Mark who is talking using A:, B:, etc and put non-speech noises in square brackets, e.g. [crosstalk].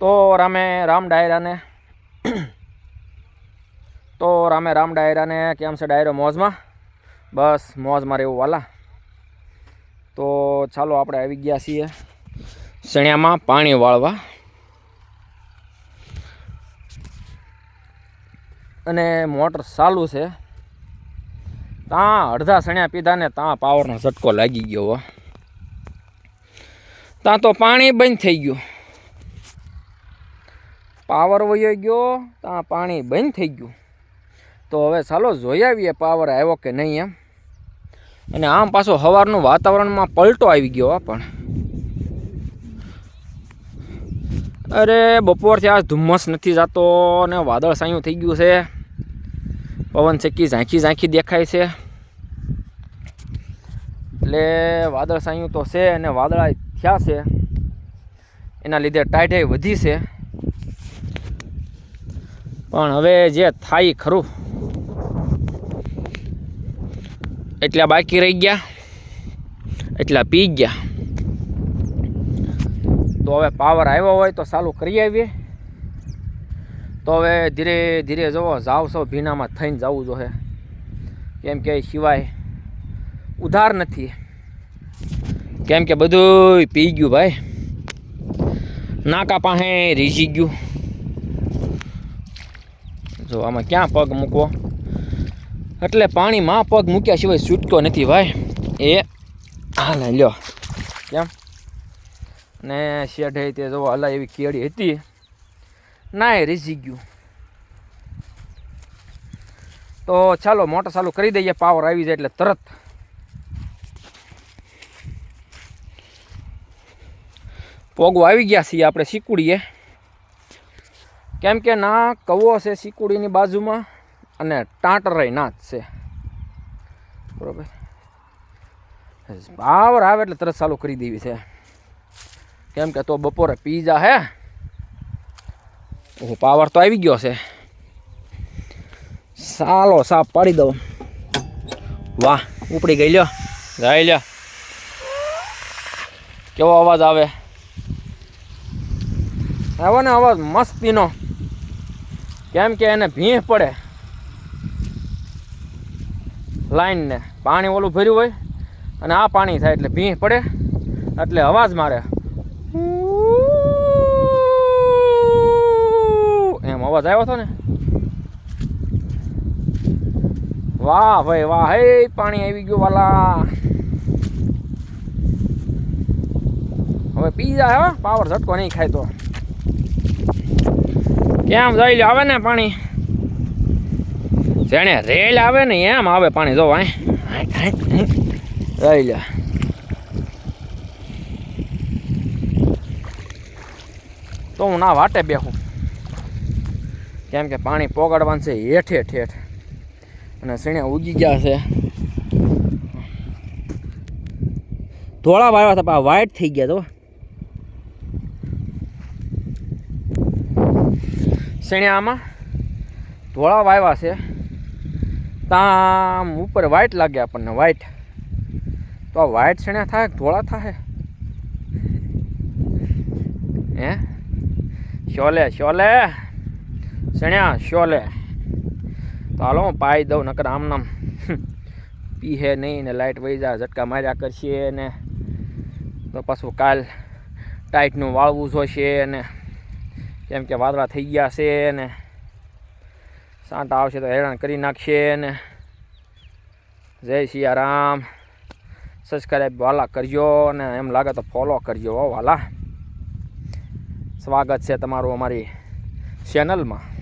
A: તો રામે રામ ડાયરાને [clears throat] તો રામે રામ ડાયરાને કેમ છે ડાયરો મોજમાં? બસ મોજમાં રહેવું વાલા. તો ચાલો આપણે આવી ગયા છીએ શણિયામાં પાણી વાળવા. અને મોટર ચાલુ છે. ત્યાં અડધા સણિયા પીધા ને ત્યાં પાવરનો ઝટકો લાગી ગયો ત્યાં તો પાણી બંધ થઈ ગયું. પાવર વયો ગયો ત્યાં પાણી બંધ થઈ ગયું. તો હવે ચાલો જોઈ આવીએ પાવર આવ્યો કે નહીં એમ. અને આમ પાછો સવારનું વાતાવરણમાં પલટો આવી ગયો પણ. અરે, બપોરથી આ ધુમ્મસ નથી જતો અને વાદળ સાયું થઈ ગયું છે. પવન ચક્કી ઝાંખી ઝાંખી દેખાય છે. એટલે વાદળ સાયું તો છે અને વાદળા થયા છે. એના લીધે ટાઈટાઈ વધી છે. પણ હવે જે થાય ખરું. એટલા બાકી રહી ગયા. એટલા પી ગયા. તો હવે પાવર આવ્યો હોય તો ચાલુ કરી આવીએ. તો હવે ધીરે ધીરે જુઓ જાવ સૌ ભીનામાં થઈને જવું જોઈએ કેમ કે સિવાય ઉધાર નથી. કેમ કે બધું પી ગયું ભાઈ. નાકા પાસે રીઝી ગયું. જો, આમાં ક્યાં પગ મૂકવો? એટલે પાણીમાં પગ મૂક્યા સિવાય છૂટકો નથી ભાઈ. એ હાલે લ્યો. કેમ? ને શેઢે તે જો, અલા એવી કેળી હતી. ના એ રીઝી ગયું. તો ચાલો, મોટર ચાલુ કરી દઈએ, પાવર આવી જાય એટલે તરત. પોગો આવી ગયા છીએ આપણે સિકુડીએ કેમ કે ના કવો છે સિકુડીની બાજુમાં અને ટાંટરાય ના જ છે. બરોબર? પાવર આવે એટલે તરત ચાલુ કરી દેવી છે. કેમ કે તો બપોરે પીઝા હે. હું પાવર તો આવી ગયો છે. સાલો સાપ પાડી દઉં. વાહ ઉપડી ગઈ લ્યો. ગઈ લ્યો. કેવો અવાજ આવે? આવે ને અવાજ મસ્તીનો. કેમ કે એને ભીંહ પડે. લાઈનને પાણી ઓલું ભર્યું હોય અને આ પાણી થાય એટલે ભીંહ પડે, એટલે અવાજ મારે. એમ અવાજ આવ્યો હતો ને? વાહ ભાઈ વાહ, હે, પાણી આવી ગયું વાલા. હવે પી જાય હો પાવર ઝટકો નહીં ખાય તો. કેમ જઈ આવે ને પાણી? જેને રેલ આવે ને એમ આવે પાણી, જો જોઈ લો લે તો હું ના વાટે બેહું. કેમ કે પાણી પોગાડવાનું છે હેઠે, ઠેઠ. અને સીણ્યા ઉગી ગયા છે. ધોળા વાવ્યા હતા, પણ વ્હાઈટ થઈ ગયા તો સીણ્યામાં ધોળા વાવ્યા છે. તામ ઉપર વ્હાઈટ લાગે આપણને વ્હાઈટ તો આ વ્હાઈટ શેણ્યા થાય, ધોળા થાય? હે? શોલે શોલે. શેણ્યા, શોલે. તો હાલો, હું પાઈ દઉં, નકર આમ નામ. પીહે નહીં ને લાઇટ વહી જાય, ઝટકા માર્યા કરશે ને. તો પાછું કાલ ટાઈટનું વાળવું જોઈશે ને. કેમ કે વાદળા થઈ ગયા છે ને સાંટા આવશે તો હેરાન કરી નાખશે ને જય સિયારામ. સબસ્ક્રાઈબ વાલા કરજો ને એમ લાગે તો ફોલો કરજો વાલા. સ્વાગત છે તમારું અમારી ચેનલમાં